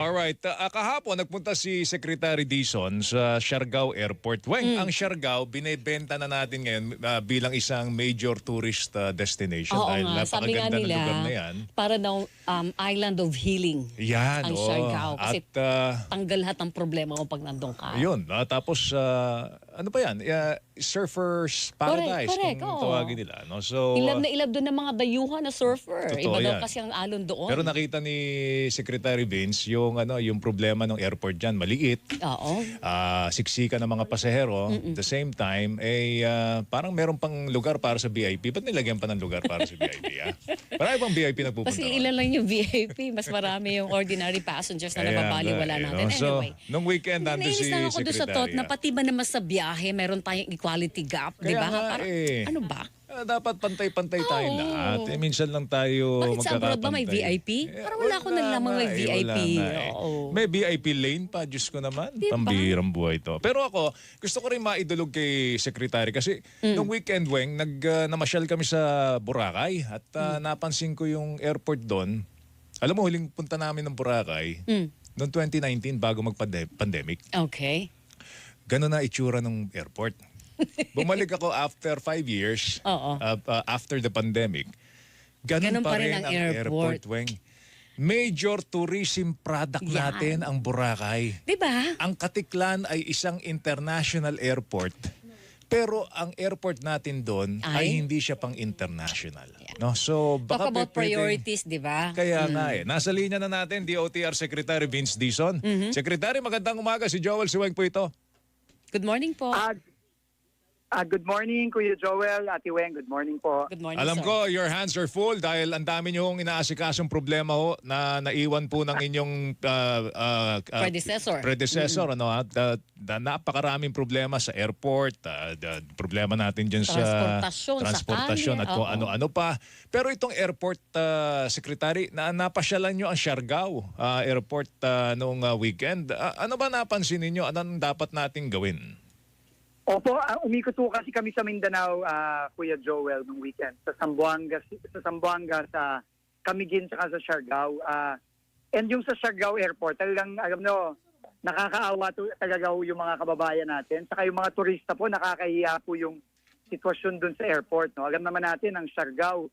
Alright, uh, kahapon nagpunta si Secretary Dizon sa Siargao Airport. Weng, Hmm. ang Siargao binebenta na natin ngayon uh, bilang isang major tourist uh, destination Oo dahil nga, sabi nga nila, lugar na yan. para daw um, island of healing Yan, ang oo. Siargao. Kasi At uh, tanggal lahat ng problema mo pag nandun ka. Yun, ah, tapos uh, ano pa yan? Uh, surfers paradise correct, kung oo. tawagin nila. No? So, Ilab na ilab doon ng mga dayuhan na surfer. Totoo Iba daw yan. kasi ang alon doon. pero nakita ni Secretary Vince yung ano yung problema ng airport diyan maliit. Oo. ah siksika ng mga pasahero. At the same time, eh, ah, parang meron pang lugar para sa VIP. Ba't nilagyan pa ng lugar para sa VIP? Ah? Marami bang VIP nagpupunta? Kasi ilan lang yung VIP, mas marami yung ordinary passengers na nababaliwala eh, natin. no? So, Anyway. nung weekend, nandun si Nainis lang ako doon sa Secretary. thought na ah. pati ba naman sa biyahe, meron tayong equality gap, di Kaya ba? nga Parang, eh. Ano ba? Ah, dapat pantay-pantay tayo Oo. lahat. Eh, minsan lang tayo Bakit sa abroad ba may magkakapantay. VIP? Parang wala ko nalaman may eh, VIP. wala nga eh. Oo. May VIP lane pa, Diyos ko naman. Di ba? Pambihirang buhay to. Pero ako, gusto ko rin maidulog kay Secretary kasi Mm. nung weekend, Weng, nag, ah, namasyal kami sa Boracay at ah, Mm. napansin ko yung airport doon. Alam mo, huling punta namin ng Boracay, Mm. noong 2019 bago mag-pandemic, Okay. Gano'n na itsura ng airport. Bumalik ako after five years, Oo. uh, uh, after the pandemic. Ganun, Ganun pa rin ang airport, Weng. Major tourism product Yan. natin ang Boracay. Di ba? Ang Katiklan ay isang international airport. Pero ang airport natin doon ay, Ay? hindi siya pang international. No? So baka Talk about pe- pwedeng- priorities, di ba? Kaya nga eh. Nasa linya na natin, DOTR Secretary Vince Dizon. Mm-hmm. Secretary, magandang umaga. Si Joel Siweng po ito. Good morning po. Ah, ah, good morning, Kuya Joel, Ate Weng. Good morning po. Good morning, Alam sir. ko, your hands are full dahil ang dami niyong inaasikasong problema ho na naiwan po ng inyong uh, uh, uh, Predecessor. predecessor, ano, at uh, na- napakaraming problema sa airport, uh, the problema natin dyan sa Transportasyon, sa at kung ano-ano pa. Pero itong airport uh, secretary, na napasyalan niyo ang Siargao uh, airport uh, noong uh, weekend. Uh, ano ba napansin ninyo? Anong dapat nating gawin? Opo, ah, umikot po kasi kami sa Mindanao, ah, Kuya Joel, nung weekend. Sa Zamboanga, sa Zamboanga, sa Camiguin, saka sa Siargao. Ah, and yung sa Siargao Airport, talagang, alam nyo, nakakaawa to, talaga ho yung mga kababayan natin. Saka yung mga turista po, nakakahiya po yung sitwasyon dun sa airport. No? Alam naman natin, ang Siargao,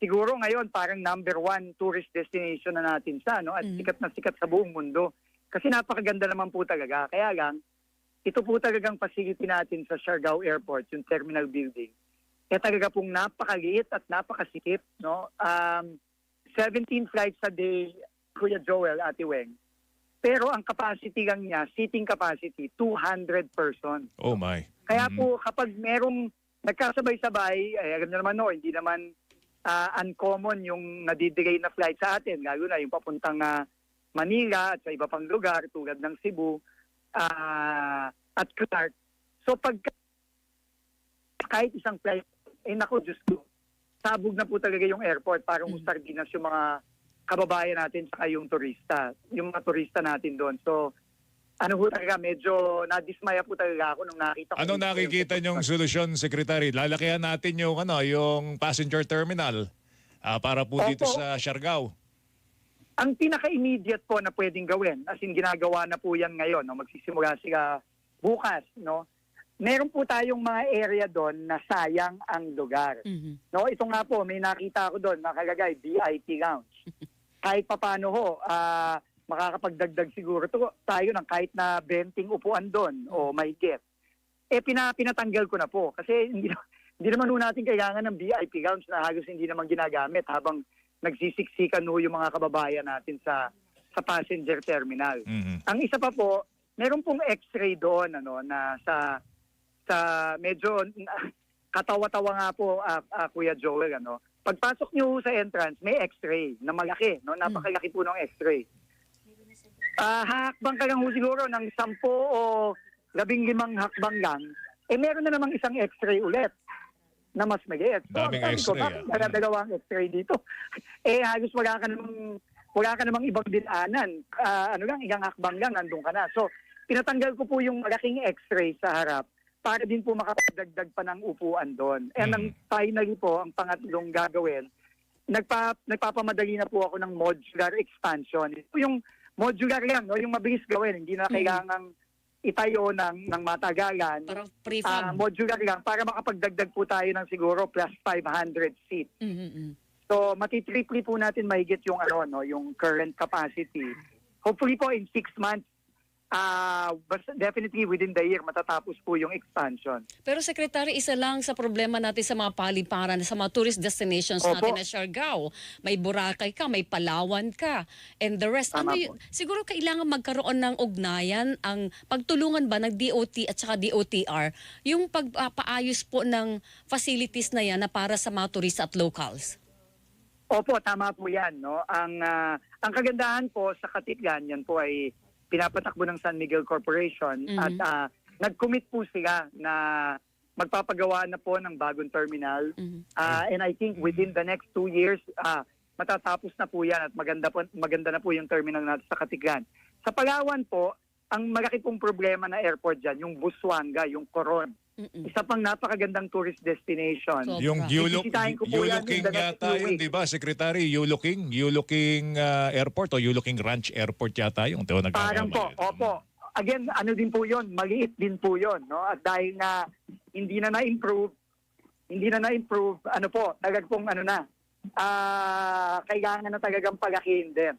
siguro ngayon parang number one tourist destination na natin sa, no? at Mhm. sikat na sikat sa buong mundo. Kasi napakaganda naman po talaga. Kaya lang, ito po talagang facility natin sa Siargao Airport, yung terminal building. Kaya talaga pong napakaliit at napakasikip. No? Um, 17 flights a day, Kuya Joel, Ate Weng. Pero ang capacity lang niya, seating capacity, 200 persons. Oh my. Kaya Mhm. po kapag merong nagkasabay-sabay, ay alam niyo naman no, hindi naman ah, uncommon yung nadidelay na flight sa atin, lalo na yung papuntang ah, Manila at sa iba pang lugar tulad ng Cebu ah, at Clark. So pag kahit isang flight, eh naku, Diyos ko, sabog na po talaga yung airport para Mm. usardinas yung mga kababayan natin sa yung turista, yung mga turista natin doon. So, ano po talaga, medyo nadismaya po talaga ako nung nakita ko. Anong nakikita niyong solusyon, Secretary? Lalakihan natin yung, ano, yung passenger terminal ah, para po dito Opo. sa Siargao. Ang pinaka-immediate po na pwedeng gawin, as in ginagawa na po yan ngayon, no? magsisimula sila bukas, no? Meron po tayong mga area doon na sayang ang lugar. Mhm. No, ito nga po, may nakita ako doon, nakalagay, VIP lounge. kahit papano ho, ah, makakapagdagdag siguro to, tayo ng kahit na benting upuan doon o may get. Eh, pina, pinatanggal ko na po. Kasi hindi, hindi naman ho natin kailangan ng VIP lounge na halos hindi naman ginagamit habang nagsisiksikan ho yung mga kababayan natin sa sa passenger terminal. Mhm. Ang isa pa po, meron pong x-ray doon ano na sa sa medyo katawa-tawa nga po ah, ah, Kuya Joel ano. Pagpasok niyo sa entrance, may x-ray na malaki, no? Napakalaki po ng x-ray. Ah, hakbang ka lang ho siguro ng 10 o 15 hakbang lang. Eh meron na namang isang x-ray ulit na mas maliit. Daming sabi ko, bakit ah. dala-dalawang x-ray dito? eh halos wala ka namang wala ka namang ibang dinaanan. Ah, ano lang, ilang hakbang lang, nandun ka na. So, pinatanggal ko po yung malaking x-ray sa harap para din po makapagdagdag pa ng upuan doon. And ang finally po, ang pangatlong gagawin, nagpa, nagpapamadali na po ako ng modular expansion. Ito yung modular lang, no? yung mabilis gawin. Hindi na Mm. kailangang itayo ng, ng matagalan. Parang Ah, prefab. modular lang para makapagdagdag po tayo ng siguro plus 500 seats. Mhm, mhm. So matitriple po natin mahigit yung ano no, yung current capacity. Hopefully po in six months ah basta definitely within the year matatapos po yung expansion. Pero Secretary, isa lang sa problema natin sa mga paliparan, sa mga tourist destinations Opo. natin na Siargao. May Boracay ka, may Palawan ka, and the rest. Tama ano yun? Siguro kailangan magkaroon ng ugnayan, ang pagtulungan ba ng DOT at saka DOTR, yung pagpaayos po ng facilities na yan na para sa mga turista at locals. Opo, tama po 'yan, no. Ang ah, ang kagandahan po sa Katigan, yan po ay pinapatakbo ng San Miguel Corporation Mhm. at ah, nag-commit po sila na magpapagawa na po ng bagong terminal. Mhm. Ah, and I think within the next two years, ah, matatapos na po yan at maganda, po, maganda na po yung terminal natin sa Katigan. Sa Palawan po, ang malaki pong problema na airport dyan, yung Busuanga, yung Coron. Mm-mm. Isa pang napakagandang tourist destination. So, Yung. Yulo, Yulo King yata yun, di ba, Secretary? Yulo King? Yulo King ah, Airport o Yulo King Ranch Airport yata yung teo Parang po, opo. Again, ano din po yun, maliit din po yun. No? At dahil na hindi na na-improve, hindi na na-improve, ano po, tagag pong ano na, ah kailangan na talagang palakihin din.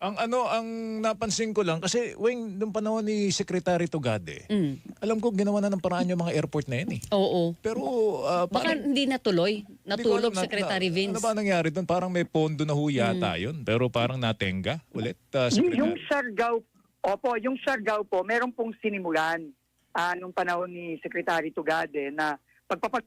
Ang ano, ang napansin ko lang, kasi wing, nung panahon ni Secretary Tugade, Mm. alam ko ginawa na ng paraan yung mga airport na yan eh. Oo. Pero, ah, Baka paano- hindi natuloy. Natulog alam na- Secretary na- Vince. Ano ba nangyari doon? Parang may pondo na ho yata yun. Pero parang natenga ulit, ah, Y- yung Secretary. Siargao, opo, yung Siargao po, meron pong sinimulan ah nung panahon ni Secretary Tugade na pagpapat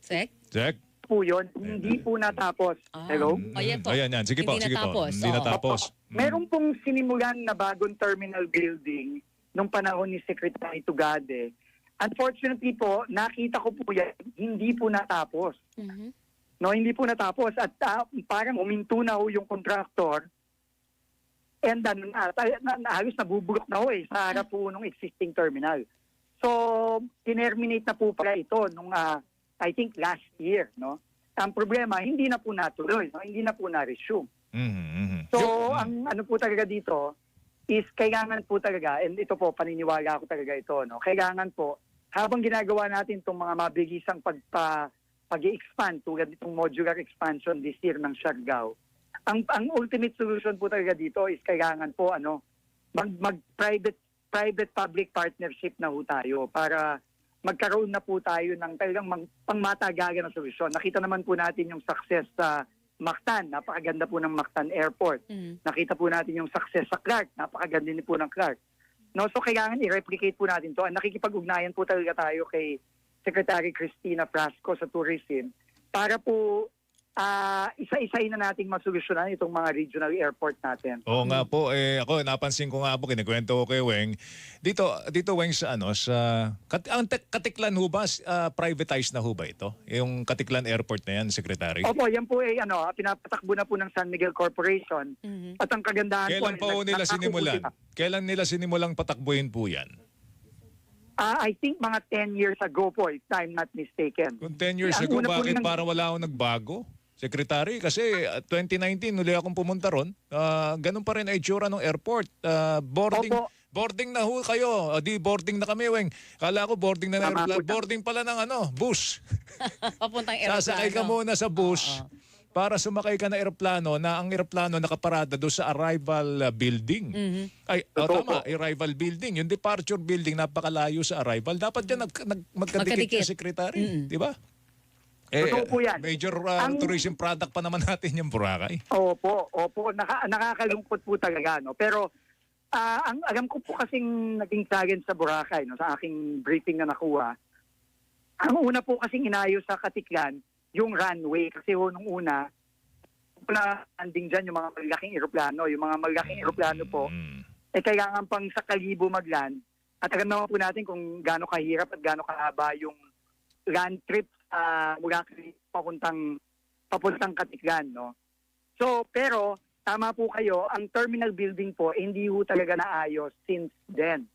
Sec? Jack? Po yun, hindi po natapos. Ah. Hello? Mm, Ayan po. Ayan, yan. Sige po, Hindi sige natapos. po. Hindi Oo. natapos. Mm. Meron pong sinimulan na bagong terminal building nung panahon ni Secretary Tugade. Unfortunately po, nakita ko po yan, hindi po natapos. Mhm. No, hindi po natapos at ah, parang uminto na ho yung contractor. And ano na, ta- na, na, halos nabubulok na ho eh sa harap po ng existing terminal. So, tinerminate na po pala ito nung ah, I think last year, no? Ang problema, hindi na po natuloy, no? hindi na po na-resume. Mhm, mhm. So, Yo- ang ano po talaga dito is kailangan po talaga, and ito po, paniniwala ko talaga ito, no? Kailangan po, habang ginagawa natin itong mga mabilisang pagpa, pag-expand tulad itong modular expansion this year ng Siargao, ang, ang ultimate solution po talaga dito is kailangan po, ano, mag, mag-private private public partnership na ho tayo para magkaroon na po tayo ng talagang mang, pangmatagalan na solusyon. Nakita naman po natin yung success sa Mactan, napakaganda po ng Mactan Airport. Mhm. Nakita po natin yung success sa Clark, napakaganda din po ng Clark. No, so kailangan i-replicate po natin to. Nakikipag-ugnayan po talaga tayo kay Secretary Christina Frasco sa tourism para po ah, isa-isahin na nating masolusyonan itong mga regional airport natin. Oo nga po, eh, ako napansin ko nga po, kinikwento ko kay Weng. Dito, dito Weng sa ano, sa, kat, ang Tek- Katiklan ho ba, ah, privatized na ho ba ito? Yung Katiklan Airport na yan, Secretary? Opo, yan po ay ano, pinapatakbo na po ng San Miguel Corporation. Mhm. At ang kagandahan Kailan po... pa ho ay nila sinimulan? Kailan nila sinimulang patakbuhin po yan? Ah, I think mga 10 years ago po, if I'm not mistaken. Kung 10 years Ang ago, bakit nilang- parang wala akong nagbago? Secretary, kasi ah, 2019, nuli akong pumunta ron. Ah, ganun pa rin ang itsura ng airport. Ah, boarding Opo. boarding na ho kayo. Ah, di boarding na kami, Weng. Kala ko boarding na ng yan. Boarding pala ng ano, bus. Papuntang aeroplano. Sasakay ka muna sa bus. Oo. Para sumakay ka na eroplano na ang eroplano nakaparada doon sa arrival building. Mhm. Ay, oh, tama, arrival building. Yung departure building, napakalayo sa arrival. Dapat yan nag, nag, magkadikit Magkadikit. yung secretary. Mm-mm. Di ba? Eh, Totoo po yan. Major uh, Ang- tourism product pa naman natin yung Boracay. Opo, opo. Naka, nakakalungkot po talaga. No? Pero ah, ang alam ko po kasing naging challenge sa Boracay, no? sa aking briefing na nakuha, ang una po kasing inayos sa Katiklan, yung runway. Kasi ho, nung una, wala landing dyan yung mga malalaking eroplano. Yung mga malalaking eroplano po, Mm. eh kailangan pang sa kalibo magland. At alam naman po natin kung gaano kahirap at gaano kahaba yung land trip sa mula papuntang papuntang Katiklan, no? So, pero tama po kayo, ang terminal building po hindi po talaga naayos since then.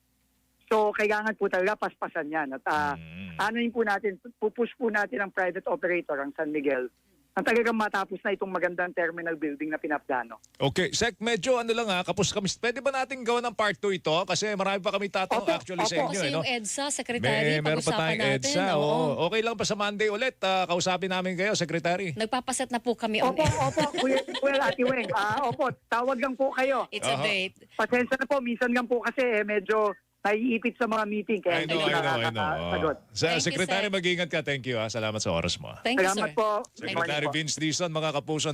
So, kailangan po talaga paspasan yan. At ah, Mm. ano yun po natin, pupush po natin ang private operator, ang San Miguel, ang talagang matapos na itong magandang terminal building na pinaplano. Okay, Sec, medyo ano lang ha, kapos kami. Pwede ba natin gawa ng part 2 ito? Kasi marami pa kami tatanong Opo, actually sa opo. inyo. Kasi eh, no? yung EDSA, Secretary, meron pa pag-usapan tayong natin. EDSA. oo. oo. Okay lang ba sa Monday ulit? ah, kausapin namin kayo, Secretary. Nagpapaset na po kami on Opo, air. opo, Kuya Joel, Ate Weng. Ah, opo, tawag lang po kayo. It's a Aha. date. Pasensya na po, minsan lang po kasi eh, medyo naiipit sa mga meeting I kaya know, hindi I know, I know. nakakasagot. Oo. Sa Thank you, Secretary, Sec. mag-ingat ka. Thank you ha. Salamat sa oras mo. Thank you, Salamat sir. po. Good morning Secretary po. Vince Dizon, mga kapuso,